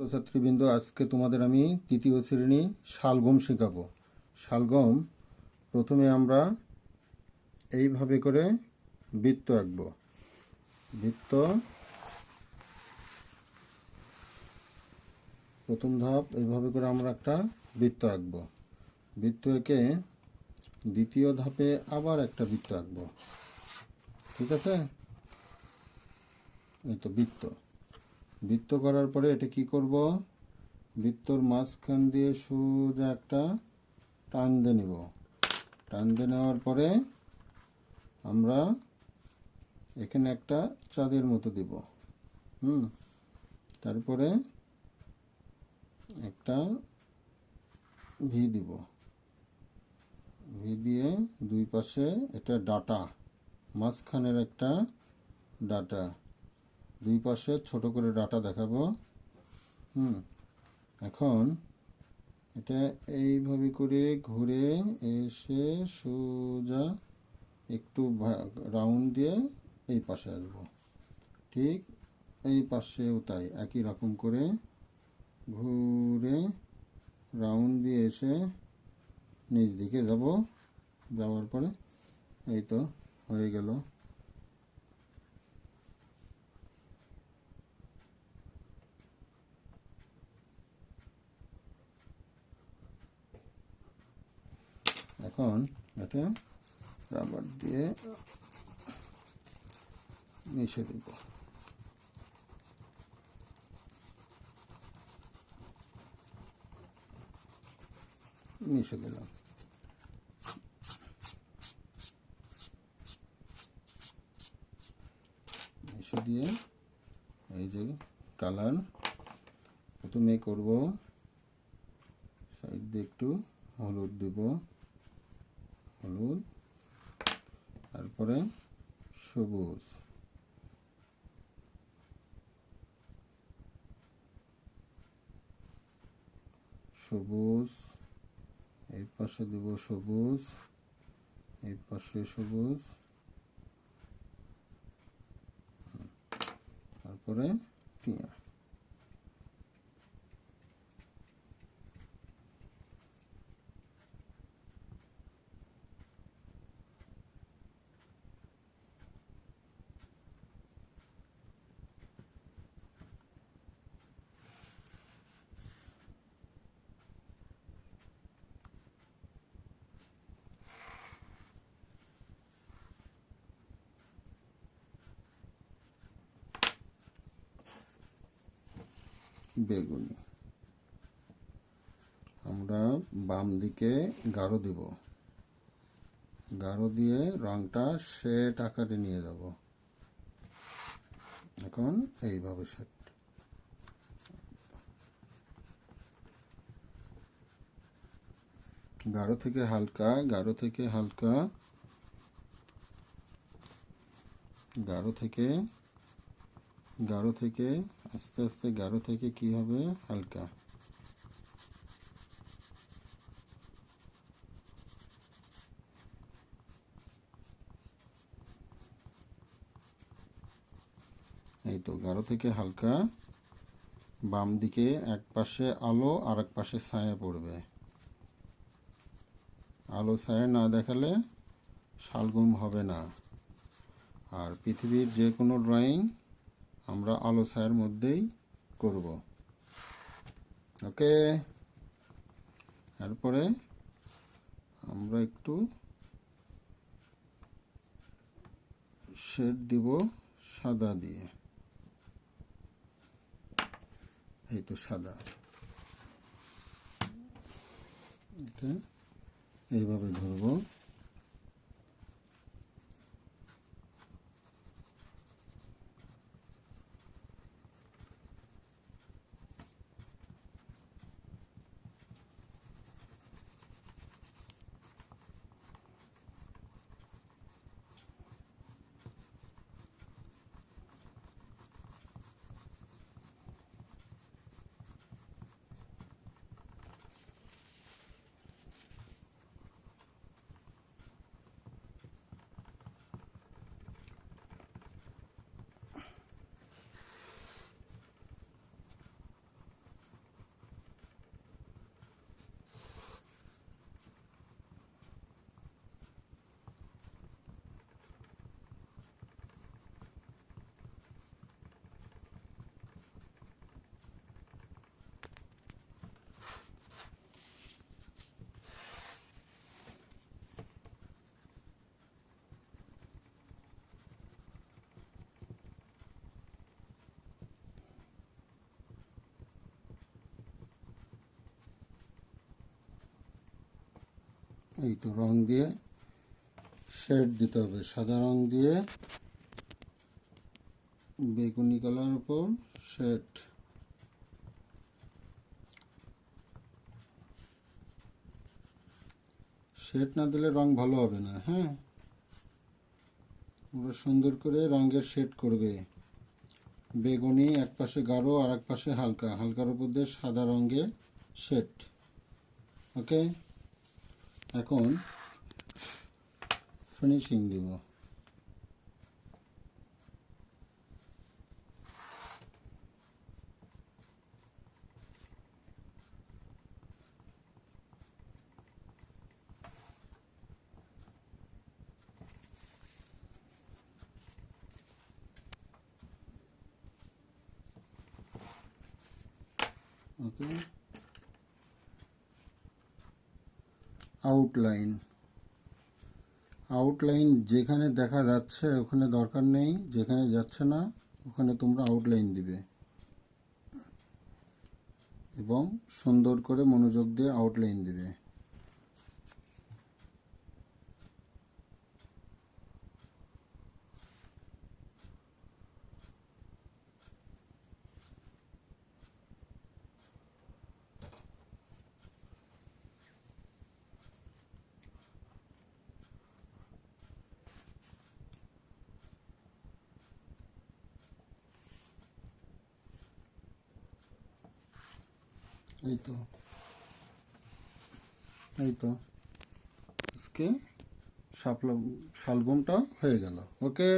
ছাত্রছাত্রীবৃন্দ, আজকে তোমাদের আমি তৃতীয় শ্রেণি শালগম শেখাবো। শালগম প্রথমে আমরা এইভাবে করে বৃত্ত আঁকবো। বৃত্ত, প্রথম ধাপ, এইভাবে করে আমরা একটা বৃত্ত আঁকবো। বৃত্ত এঁকে দ্বিতীয় ধাপে আবার একটা বৃত্ত আঁকবো। ঠিক আছে? এই তো বৃত্ত। বৃত্ত করার পরে এটা কি করব? বৃত্তর মাঝখান দিয়ে সোজা একটা টান দিয়ে নেব। টান দিয়ে নেওয়ার পরে আমরা এখানে একটা চাঁদের মতো দিব। হুম? তারপরে একটা ভি দিব। ভি দিয়ে দুই পাশে এটা ডাটা, মাঝখানের একটা ডাটা। দুই পাশে ছোট করে ডাটা দেখাবো। হুম, এখন এটা এইভাবে করে ঘুরে এসে সোজা একটু রাউন্ড দিয়ে এই পাশে আসব। ঠিক এই পাশেও তাই, একই রকম করে ঘুরে রাউন্ড দিয়ে এসে নিচ দিকে যাব। যাওয়ার পরে এই তো হয়ে গেল। এখন এটা রাবার দিয়ে মিশে দিব। মিশে দিলাম। মিশে দিয়ে এই যে কালার প্রথমে করব, সাইড দিয়ে একটু হলুদ দিব। হলুদ তারপরে সবুজ। সবুজ এই পাশে দেব সবুজ এই পাশে সবুজ। তারপরে টিয়া বেগুনি। আমরা বাম দিকে গাঢ় দিব। গাঢ় দিয়ে রংটা সেট আকারে নিয়ে যাব। এখন এইভাবে সেট গাঢ় থেকে হালকা, গাঢ় থেকে হালকা। গাঢ় থেকে গাঢ় থেকে আস্তে আস্তে গাঢ় থেকে কি হবে? হালকা। এই তো গাঢ় থেকে হালকা। বাম দিকে এক পাশে আলো আর এক পাশে ছায়া পড়বে। আলো, ছায়া না দেখালে শালগম হবে না। আর পৃথিবীর যে কোনো ড্রয়িং আমরা আলো ছায়ার মধ্যেই করব। ওকে? তারপরে আমরা একটু শেড দিব সাদা দিয়ে। এই তো সাদা। এইভাবে ধরবো। এই তো রং দিয়ে শেড দিতে হবে। সাদা রং দিয়ে বেগুনি কালার উপর শেড শেড না দিলে রং ভালো হবে না হ্যাঁ? ওরা সুন্দর করে রঙের শেড করবে। বেগুনি এক পাশে গাঢ় আর এক পাশে হালকা। হালকার উপর দিয়ে সাদা রঙে শেড ওকে এখন ফিনিশিং দিব। ওকে আউটলাইন আউটলাইন যেখানে দেখা যাচ্ছে ওখানে দরকার নেই, যেখানে যাচ্ছে না, ওখানে তোমরা আউটলাইন দিবে। এবং সুন্দর করে মনোযোগ দিয়ে আউটলাইন দিবে। এই তো এই তো আজকে শাপলা, শালবমটা হয়ে গেল। ওকে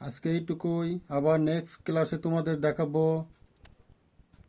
আজকে এইটুকুই। আবার নেক্সট ক্লাসে তোমাদের দেখাবো।